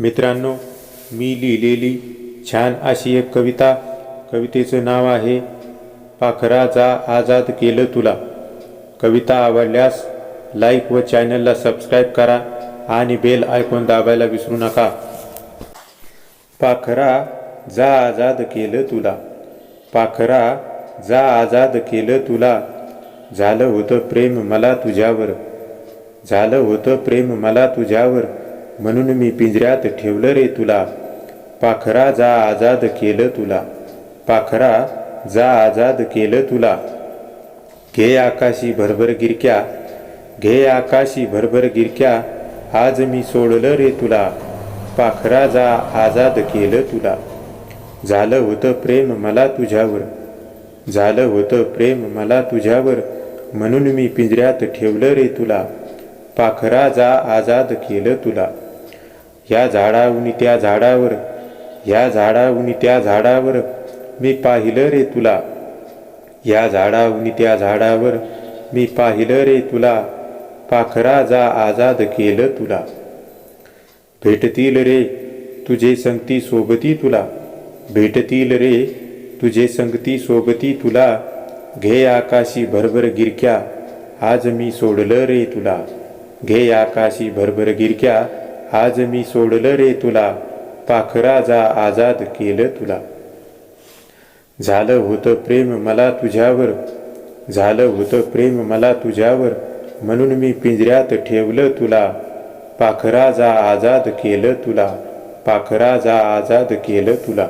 मित्रांनो मी लिहिलेली छान अशी एक कविता कवितेचं नाव आहे पाखरा जा आजाद केलं तुला. कविता आवडल्यास लाईक व चॅनलला सबस्क्राईब करा आणि बेल आयकॉन दाबायला विसरू नका. पाखरा जा आजाद केलं तुला. पाखरा जा आजाद केलं तुला. झालं होतं प्रेम मला तुझ्यावर. झालं होतं प्रेम मला तुझ्यावर. म्हणून मी पिंजऱ्यात ठेवलं रे तुला. पाखरा जा आजाद केलं तुला. पाखरा जा आजाद केलं तुला. घे आकाशी भरभर गिरक्या. घे आकाशी भरभर गिरक्या. आज मी सोडलं रे तुला. पाखरा जा आजाद केलं तुला. झालं होतं प्रेम मला तुझ्यावर. झालं होतं प्रेम मला तुझ्यावर. म्हणून मी पिंजऱ्यात ठेवलं रे तुला. पाखरा जा आजाद केलं तुला. या झाडाउनी त्या झाडावर या झाडाउनी त्या झाडावर मी पाहिलं रे तुला. या झाडाउनी त्या झाडावर मी पाहिलं रे तुला. पाखरा जा आजाद केलं तुला. भेटतील रे तुझे संगती सोबती तुला. भेटतील रे तुझे संगती सोबती तुला. घे आकाशी भरभर गिरक्या. आज मी सोडलं रे तुला. घे आकाशी भरभर गिरक्या. आज मी सोडलं रे तुला. पाखरा जा आजाद केलं तुला. झालं होतं प्रेम मला तुझ्यावर. झालं होतं प्रेम मला तुझ्यावर. म्हणून मी पिंजऱ्यात ठेवलं तुला. पाखरा जा आजाद केलं तुला. पाखरा जा आजाद केलं तुला.